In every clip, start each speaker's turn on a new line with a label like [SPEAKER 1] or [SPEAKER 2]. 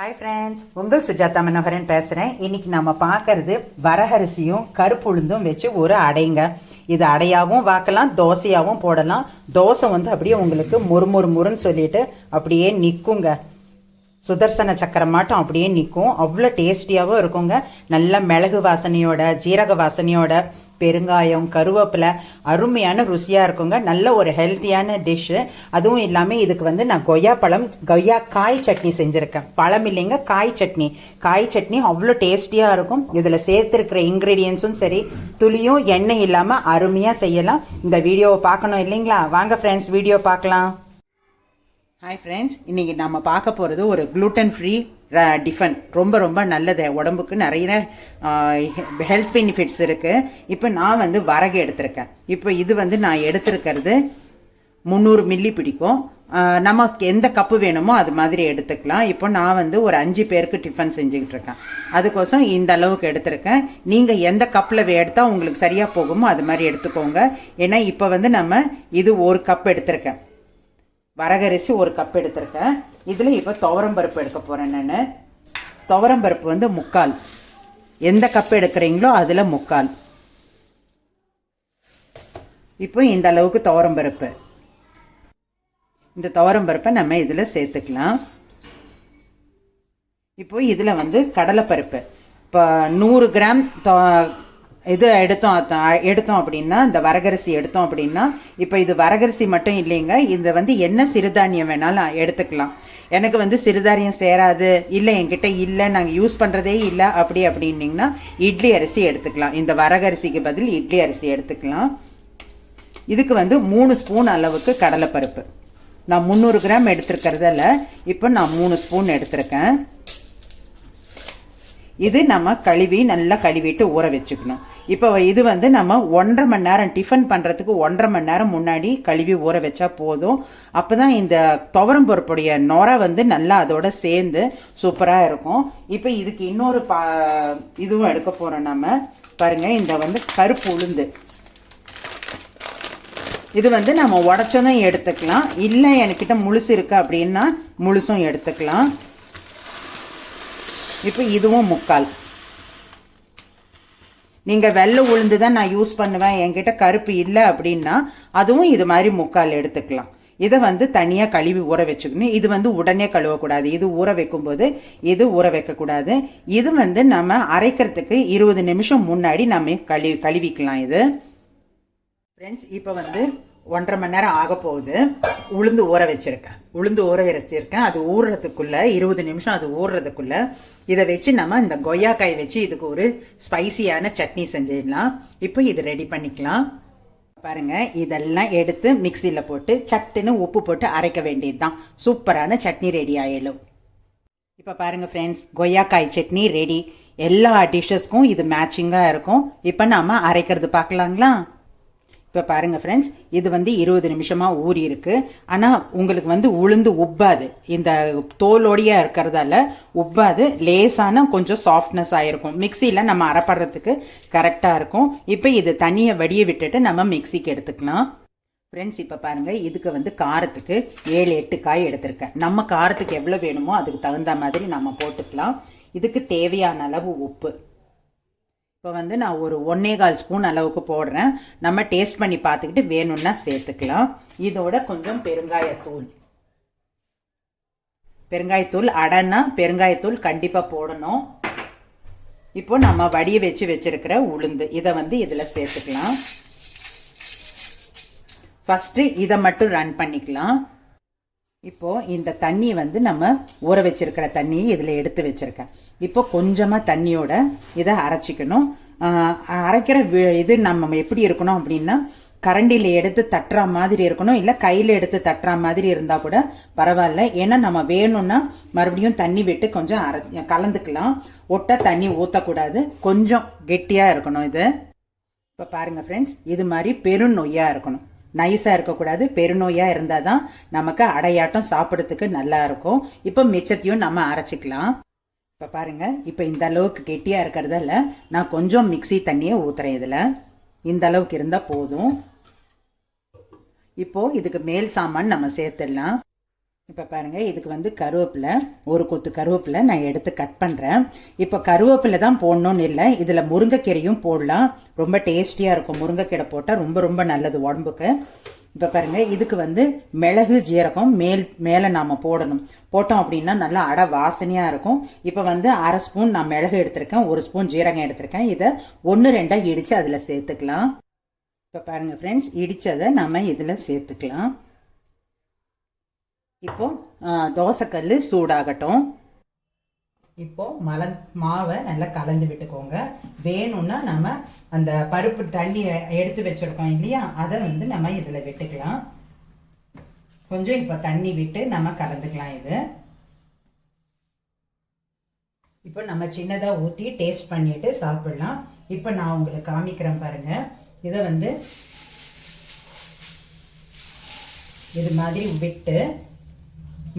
[SPEAKER 1] Hi friends உங்கள் சுஜாதா மனோகரன் பேசுகிறேன் இன்னைக்கு நம்ம பார்க்கறது வரகரிசியும் கருப்புளுந்தும் வச்சு ஒரு அடைங்க. இது அடையாவும் வாக்கலாம் தோசையாகவும் போடலாம். தோசை வந்து அப்படியே உங்களுக்கு முறுமுறு முறுன்னு சொல்லிட்டு அப்படியே நிற்குங்க சுதர்சன சக்கரம் மாட்டம் அப்படியே நிற்கும் அவ்வளோ டேஸ்டியாகவும் இருக்குங்க. நல்ல மிளகு வாசனையோட ஜீரக வாசனையோட பெருங்காயம் கருவேப்பிலை அருமையான ருசியாக இருக்குங்க. நல்ல ஒரு ஹெல்த்தியான டிஷ்ஷு அதுவும் இல்லாமல் இதுக்கு வந்து நான் கொய்யா பழம் கொய்யா காய் சட்னி செஞ்சுருக்கேன். பழம் இல்லைங்க காய் சட்னி. காய் சட்னி அவ்வளோ டேஸ்டியாக இருக்கும். இதில் சேர்த்துருக்கிற இன்க்ரீடியன்ஸும் சரி துளியும் எண்ணெய் இல்லாமல் அருமையாக செய்யலாம். இந்த வீடியோவை பார்க்கணும் இல்லைங்களா? வாங்க ஃப்ரெண்ட்ஸ் வீடியோ பார்க்கலாம். ஹாய் ஃப்ரெண்ட்ஸ் இன்றைக்கி நம்ம பார்க்க போகிறது ஒரு க்ளூட்டன் ஃப்ரீ டிஃபன் ரொம்ப ரொம்ப நல்லது. உடம்புக்கு நிறைய ஹெல்த் பெனிஃபிட்ஸ் இருக்குது இப்போ நான் வந்து வரகு எடுத்திருக்கேன். இப்போ இது வந்து நான் எடுத்திருக்கிறது முந்நூறு மில்லி பிடிக்கும். நமக்கு எந்த கப்பு வேணுமோ அது மாதிரி எடுத்துக்கலாம். இப்போ நான் வந்து ஒரு அஞ்சு பேருக்கு டிஃபன் செஞ்சுக்கிட்டு இருக்கேன். அதுக்கோசம் இந்த அளவுக்கு எடுத்திருக்கேன். நீங்கள் எந்த கப்பில் எடுத்தால் உங்களுக்கு சரியாக போகுமோ அது மாதிரி எடுத்துக்கோங்க. ஏன்னா இப்போ வந்து நம்ம இது ஒரு கப் எடுத்திருக்கேன். வரகரிசி ஒரு கப் எடுத்திருக்கேன். இதில் இப்போ துவரம்பருப்பு எடுக்க போகிறேன் நான். துவரம்பருப்பு வந்து முக்கால். எந்த கப் எடுக்கிறீங்களோ அதில் முக்கால். இப்போ இந்த அளவுக்கு துவரம்பருப்பு இந்த துவரம்பருப்பை நம்ம இதில் சேர்த்துக்கலாம். இப்போ இதில் வந்து கடலைப்பருப்பு. இப்போ நூறு கிராம் இது எடுத்தோம் எடுத்தோம் அப்படின்னா இந்த வரகரிசி எடுத்தோம் அப்படின்னா இப்போ இது வரகரிசி மட்டும் இல்லைங்க. இது வந்து என்ன சிறுதானியம் வேணாலும் எடுத்துக்கலாம். எனக்கு வந்து சிறுதானியம் சேராது. இல்லை என்கிட்ட இல்லை. நாங்கள் யூஸ் பண்ணுறதே இல்லை. அப்படி அப்படின்னிங்கன்னா இட்லி அரிசி எடுத்துக்கலாம். இந்த வரகரிசிக்கு பதில் இட்லி அரிசி எடுத்துக்கலாம். இதுக்கு வந்து மூணு ஸ்பூன் அளவுக்கு கடலைப்பருப்பு. நான் முந்நூறு கிராம் எடுத்திருக்கிறதால இப்போ நான் மூணு ஸ்பூன் எடுத்திருக்கேன். இது நம்ம கழுவி நல்லா கழுவிட்டு ஊற வச்சுக்கணும். இப்போ இது வந்து நம்ம ஒன்றரை மணி நேரம் டிஃபன் பண்ணுறதுக்கு ஒன்றரை மணி நேரம் முன்னாடி கழுவி ஊற வச்சா போதும். அப்போ தான் இந்த துவரம் பருப்புடைய நொரை வந்து நல்லா அதோட சேர்ந்து சூப்பராக இருக்கும். இப்போ இதுக்கு இன்னொரு பா இதுவும் எடுக்க போகிறோம் நம்ம. பாருங்கள் இந்த வந்து கருப்பு உளுந்து. இது வந்து நம்ம உடச்சதும் எடுத்துக்கலாம். இல்லை என்கிட்ட முழுசு இருக்கு அப்படின்னா முழுசும் எடுத்துக்கலாம். இப்போ இதுவும் முக்கால். நீங்கள் வெள்ளை உளுந்து தான் நான் யூஸ் பண்ணுவேன். என்கிட்ட கருப்பு இல்லை அப்படின்னா அதுவும் இது மாதிரி முக்கால் எடுத்துக்கலாம். இதை வந்து தனியாக கழுவி ஊற வச்சுக்கணும். இது வந்து உடனே கழுவக்கூடாது. இது ஊற வைக்கும்போது இது ஊற வைக்கக்கூடாது. இது வந்து நம்ம அரைக்கிறதுக்கு இருபது நிமிஷம் முன்னாடி நம்ம கழுவி கழுவிக்கலாம் இது. ஃப்ரெண்ட்ஸ் இப்போ வந்து ஒன்றரை மணி நேரம் ஆக போகுது. உளுந்து ஊற வச்சிருக்கேன். உளுந்து ஊற வச்சிருக்கேன். அது ஊறுறதுக்குள்ளே இருபது நிமிஷம் அது ஊறுறதுக்குள்ளே இதை வச்சு நம்ம இந்த கொய்யாக்காய் வச்சு இதுக்கு ஒரு ஸ்பைசியான சட்னி செஞ்சிடலாம். இப்போ இது ரெடி பண்ணிக்கலாம். பாருங்க இதெல்லாம் எடுத்து மிக்சியில் போட்டு சட்டுன்னு உப்பு போட்டு அரைக்க வேண்டியது தான் சூப்பரான சட்னி ரெடி ஆயிடும். இப்போ பாருங்கள் ஃப்ரெண்ட்ஸ் கொய்யாக்காய் சட்னி ரெடி எல்லா டிஷ்ஷஸ்க்கும் இது மேட்சிங்காக இருக்கும். இப்போ நாம் அரைக்கிறது பார்க்கலாங்களா? இப்போ பாருங்கள் ஃப்ரெண்ட்ஸ் இது வந்து இருபது நிமிஷமாக ஊறி இருக்கு. ஆனால் உங்களுக்கு வந்து உளுந்து உப்பாது. இந்த தோலோடையாக இருக்கிறதால உப்பாது. லேசான கொஞ்சம் சாஃப்ட்னஸ் ஆகிருக்கும் மிக்சியில் நம்ம அரைப்படுறதுக்கு கரெக்டாக இருக்கும். இப்போ இது தண்ணியை வடிய விட்டுட்டு நம்ம மிக்சிக்கு எடுத்துக்கலாம். ஃப்ரெண்ட்ஸ் இப்போ பாருங்கள் இதுக்கு வந்து காரத்துக்கு ஏழு எட்டு காய் எடுத்திருக்கேன். நம்ம காரத்துக்கு எவ்வளோ வேணுமோ அதுக்கு தகுந்த மாதிரி நம்ம போட்டுக்கலாம். இதுக்கு தேவையான அளவு உப்பு. இப்போ வந்து நான் ஒரு ஒன்னே கால் ஸ்பூன் அளவுக்கு போடுறேன். நம்ம டேஸ்ட் பண்ணி பார்த்துக்கிட்டு வேணும்னா சேர்த்துக்கலாம். இதோட கொஞ்சம் பெருங்காயத்தூள். பெருங்காயத்தூள் அடைன்னா பெருங்காயத்தூள் கண்டிப்பாக போடணும். இப்போ நம்ம வடிய வச்சு வச்சிருக்கிற உளுந்து. இதை வந்து இதில் சேர்த்துக்கலாம். ஃபஸ்ட்டு இதை மட்டும் ரன் பண்ணிக்கலாம். இப்போது இந்த தண்ணி வந்து நம்ம ஊற வச்சிருக்கிற தண்ணியை இதில் எடுத்து வச்சுருக்கேன். இப்போ கொஞ்சமாக தண்ணியோட இதை அரைச்சிக்கணும். அரைக்கிற இது நம்ம எப்படி இருக்கணும் அப்படின்னா கரண்டியில் எடுத்து தட்டுற மாதிரி இருக்கணும். இல்லை கையில் எடுத்து தட்டுற மாதிரி இருந்தால் கூட பரவாயில்ல. ஏன்னா நம்ம வேணும்னா மறுபடியும் தண்ணி விட்டு கொஞ்சம் அரை கலந்துக்கலாம். ஒட்ட தண்ணி ஊற்றக்கூடாது கொஞ்சம் கெட்டியாக இருக்கணும் இது. இப்போ பாருங்கள் ஃப்ரெண்ட்ஸ் இது மாதிரி பெருநொய்யாக இருக்கணும். நைஸாக இருக்கக்கூடாது. பெருநோயாக இருந்தால் தான் நமக்கு அடையாட்டம் சாப்பிட்றதுக்கு நல்லா இருக்கும். இப்போ மிச்சத்தையும் நம்ம அரைச்சிக்கலாம். இப்போ பாருங்கள் இப்போ இந்த அளவுக்கு கெட்டியாக இருக்கிறதால நான் கொஞ்சம் மிக்சி தண்ணியை ஊற்றுறேன் இதில். இந்த அளவுக்கு இருந்தால் போதும். இப்போது இதுக்கு மேல் சாமான் நம்ம சேர்த்துடலாம். இப்போ பாருங்கள் இதுக்கு வந்து கருவேப்பிலை ஒரு கொத்து கருவேப்பிலை நான் எடுத்து கட் பண்ணுறேன் இப்போ கருவேப்பிலை தான் போடணும்னு இல்லை இதில் முருங்கைக்கீரையும் போடலாம். ரொம்ப டேஸ்டியாக இருக்கும். முருங்கைக்கீரை போட்டால் ரொம்ப ரொம்ப நல்லது உடம்புக்கு. இப்போ பாருங்க இதுக்கு வந்து மிளகு ஜீரகம் மேல் மேலே நாம் போடணும். போட்டோம் அப்படின்னா நல்லா அடை வாசனையாக இருக்கும். இப்போ வந்து அரை ஸ்பூன் நான் மிளகு எடுத்திருக்கேன் ஒரு ஸ்பூன் ஜீரகம் எடுத்திருக்கேன். இதை ஒன்று ரெண்டாக இடித்து அதில் சேர்த்துக்கலாம். இப்போ பாருங்கள் ஃப்ரெண்ட்ஸ் இடித்ததை நம்ம இதில் சேர்த்துக்கலாம். இப்போ தோசைக்கல் சூடாகட்டும். இப்போ மல மாவை நல்லா கலந்து விட்டுக்கோங்க. வேணும்னா நம்ம அந்த பருப்பு தண்ணி எடுத்து வச்சிருக்கோம் இல்லையா? அதை வந்து நம்ம இதில் விட்டுக்கலாம். கொஞ்சம் இப்போ தண்ணி விட்டு நம்ம கலந்துக்கலாம் இது. இப்போ நம்ம சின்னதாக ஊற்றி டேஸ்ட் பண்ணிட்டு சாப்பிடலாம். இப்போ நான் உங்களுக்கு காமிக்கிறேன் பாருங்க. இதை வந்து இது மாதிரி விட்டு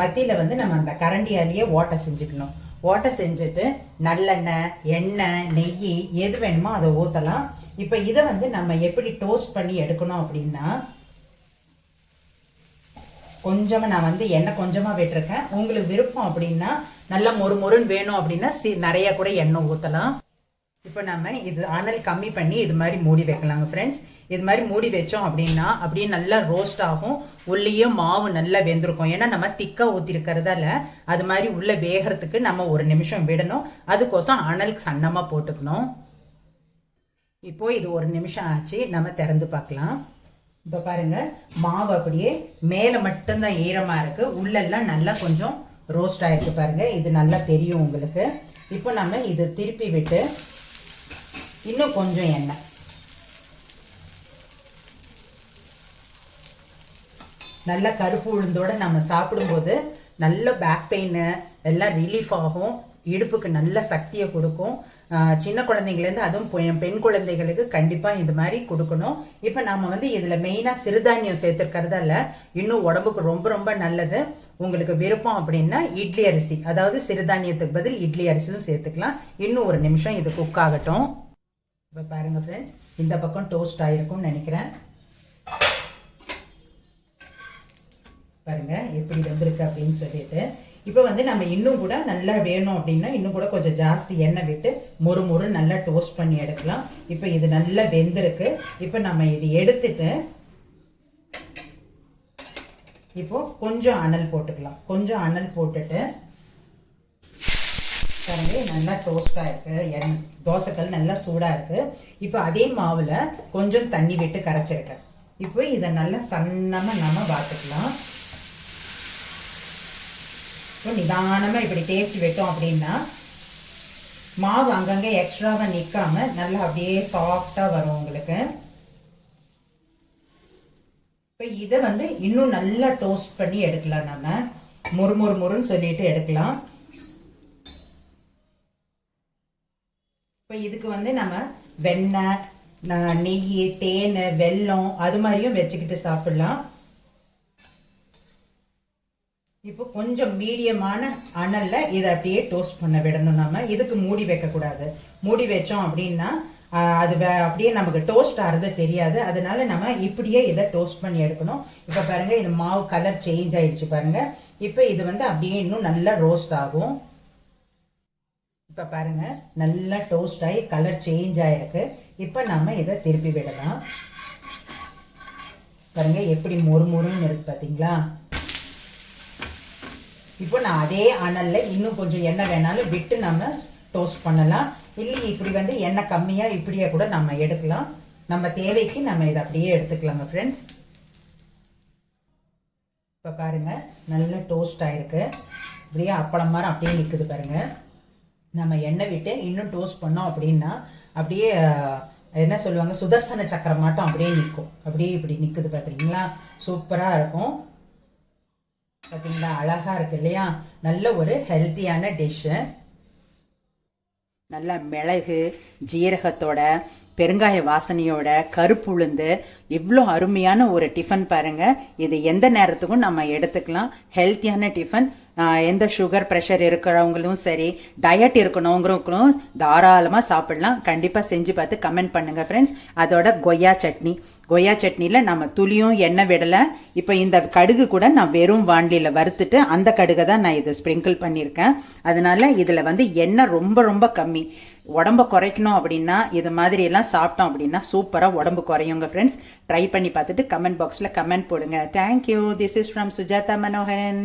[SPEAKER 1] மத்தியில் வந்து நம்ம அந்த கரண்டியாலேயே ஓட்டை செஞ்சுக்கணும். ஓட்டை செஞ்சுட்டு நல்லெண்ணெய் எண்ணெய் நெய் எது வேணுமோ அதை ஊற்றலாம் இப்போ இதை வந்து நம்ம எப்படி டோஸ்ட் பண்ணி எடுக்கணும் அப்படின்னா கொஞ்சமாக நான் வந்து எண்ணெய் கொஞ்சமாக விட்டுருக்கேன். உங்களுக்கு விருப்பம் அப்படின்னா நல்லா மொறு மொறுன்னு வேணும் அப்படின்னா சி நிறைய கூட எண்ணெய் ஊற்றலாம் இப்போ நம்ம இது அனல் கம்மி பண்ணி இது மாதிரி மூடி வைக்கலாங்க ஃப்ரெண்ட்ஸ் இது மாதிரி மூடி வச்சோம் அப்படின்னா அப்படியே நல்லா ரோஸ்ட் ஆகும். உள்ளேயும் மாவு நல்லா வெந்திருக்கும். ஏன்னா நம்ம திக்கா ஊற்றிருக்கிறதால அது மாதிரி உள்ள வேகிறதுக்கு நம்ம ஒரு நிமிஷம் விடணும். அதுக்கோசம் அனல் சன்னமாக போட்டுக்கணும். இப்போ இது ஒரு நிமிஷம் ஆச்சு. நம்ம திறந்து பார்க்கலாம். இப்போ பாருங்க மாவு அப்படியே மேலே மட்டும்தான் ஈரமாக இருக்குது உள்ளெல்லாம் நல்லா கொஞ்சம் ரோஸ்ட் ஆகிருக்கு பாருங்கள் இது நல்லா தெரியும் உங்களுக்கு. இப்போ நம்ம இது திருப்பி விட்டு இன்னும் கொஞ்சம் எண்ணெய். நல்ல கருப்பு உளுந்தோட நம்ம சாப்பிடும்போது நல்ல பேக் பெயின் எல்லாம் ரிலீஃப் ஆகும். இடுப்புக்கு நல்ல சக்தியை கொடுக்கும். சின்ன குழந்தைங்கலேருந்து அதுவும் பெண் குழந்தைகளுக்கு கண்டிப்பாக இது மாதிரி கொடுக்கணும். இப்போ நம்ம வந்து இதில் மெயினாக சிறுதானியம் சேர்த்துருக்கிறதால இன்னும் உடம்புக்கு ரொம்ப ரொம்ப நல்லது. உங்களுக்கு விருப்பம் அப்படின்னா இட்லி அரிசி அதாவது சிறுதானியத்துக்கு பதில் இட்லி அரிசியும் சேர்த்துக்கலாம். இன்னும் ஒரு நிமிஷம் இது குக் ஆகட்டும். இப்போ பாருங்க ஃப்ரெண்ட்ஸ் இந்த பக்கம் டோஸ்ட் ஆகிருக்கும்னு நினைக்கிறேன். பாருங்க எப்படி வந்திருக்கு அப்படின்னு சொல்லிட்டு. இப்போ வந்து நம்ம இன்னும் கூட நல்லா வேணும் அப்படின்னா இன்னும் கூட கொஞ்சம் ஜாஸ்தி எண்ணெய் விட்டு மொறு மொறு நல்லா டோஸ்ட் பண்ணி எடுக்கலாம். இப்போ இது நல்லா வெந்திருக்கு. இப்போ நம்ம இது எடுத்துட்டு இப்போ கொஞ்சம் அனல் போட்டுக்கலாம். கொஞ்சம் அனல் போட்டுட்டு பாருங்க நல்லா டோஸ்டாக இருக்கு. எண் தோசைக்கல் நல்லா சூடாக இருக்கு. இப்போ அதே மாவில் கொஞ்சம் தண்ணி விட்டு கரைச்சிருக்கேன். இப்போ இதை நல்லா சன்னமாக நம்ம பார்த்துக்கலாம் இப்போ நிதானமாக இப்படி தேய்ச்சி விட்டோம் அப்படின்னா மாவு அங்கங்கே எக்ஸ்ட்ராவாக நிற்காமல் நல்லா அப்படியே சாஃப்டாக வரும் உங்களுக்கு. இப்போ இதை வந்து இன்னும் நல்லா டோஸ்ட் பண்ணி எடுக்கலாம் நம்ம. மொறு மொறு மொறுன்னு சொல்லிட்டு எடுக்கலாம். இப்போ இதுக்கு வந்து நம்ம வெண்ணெய் நெய் தேன் வெல்லம் அது மாதிரியும் வச்சுக்கிட்டு சாப்பிடலாம். இப்போ கொஞ்சம் மீடியமான அனலில் இதை அப்படியே டோஸ்ட் பண்ண விடணும் நம்ம இதுக்கு மூடி வைக்கக்கூடாது. மூடி வச்சோம் அப்படின்னா அது வே- அப்படியே நமக்கு டோஸ்ட் ஆறது தெரியாது. அதனால நம்ம இப்படியே இதை டோஸ்ட் பண்ணி எடுக்கணும். இப்போ பாருங்கள் இது மாவு கலர் சேஞ்ச் ஆயிடுச்சு பாருங்கள் இப்போ இது வந்து அப்படியே இன்னும் நல்லா ரோஸ்ட் ஆகும். இப்போ பாருங்க நல்லா டோஸ்ட் ஆகி கலர் சேஞ்ச் ஆகிருக்கு இப்போ நம்ம இதை திருப்பி விடலாம். பாருங்கள் எப்படி மொறு மொறுன்னு இருக்கு பார்த்தீங்களா இப்போ நான் அதே அனலில் இன்னும் கொஞ்சம் எண்ணெய் வேணாலும் விட்டு நம்ம டோஸ்ட் பண்ணலாம். இல்லை இப்படி வந்து எண்ணெய் கம்மியாக இப்படியே கூட நம்ம எடுக்கலாம். நம்ம தேவைக்கு நம்ம இதை அப்படியே எடுத்துக்கலாங்க ஃப்ரெண்ட்ஸ் இப்போ பாருங்கள் நல்லா டோஸ்ட் ஆகிருக்கு அப்படியே அப்பளம் மாதிரி அப்படியே நிற்குது பாருங்கள் நம்ம எண்ணெய் விட்டு இன்னும் டோஸ்ட் பண்ணோம் அப்படின்னா அப்படியே என்ன சொல்லுவாங்க சுதர்சன சக்கரம் மாட்டம் அப்படியே நிற்கும். அப்படியே இப்படி நிற்குது பார்த்தீங்களா சூப்பராக இருக்கும். பார்த்தீங்களா அழகாக இருக்கு இல்லையா? நல்ல ஒரு ஹெல்த்தியான டிஷ்ஷு நல்லா மிளகு ஜீரகத்தோட பெருங்காய வாசனையோட கருப்பு உளுந்து இவ்வளோ அருமையான ஒரு டிஃபன் பாருங்க. இது எந்த நேரத்துக்கும் நம்ம எடுத்துக்கலாம். ஹெல்த்தியான டிஃபன் எந்த சுகர் ப்ரெஷர் இருக்கிறவங்களும் சரி டயட் இருக்கணுங்கிறவங்களும் தாராளமாக சாப்பிடலாம். கண்டிப்பாக செஞ்சு பார்த்து கமெண்ட் பண்ணுங்க ஃப்ரெண்ட்ஸ் அதோட கொய்யா சட்னி. கொய்யா சட்னியில் நம்ம துளியும் எண்ணெய் விடலை. இப்போ இந்த கடுகு கூட நான் வெறும் வாண்டியில் வறுத்துட்டு அந்த கடுகை தான் நான் இதை ஸ்ப்ரிங்கிள் பண்ணியிருக்கேன். அதனால் இதில் வந்து எண்ணெய் ரொம்ப ரொம்ப கம்மி. உடம்ப குறைக்கணும் அப்படின்னா இது மாதிரி எல்லாம் சாப்பிட்டோம் அப்படின்னா சூப்பராக உடம்பு குறையுங்க ஃப்ரெண்ட்ஸ் ட்ரை பண்ணி பார்த்துட்டு கமெண்ட் பாக்ஸில் கமெண்ட் போடுங்க. Thank you this is from Sujatha Manoharan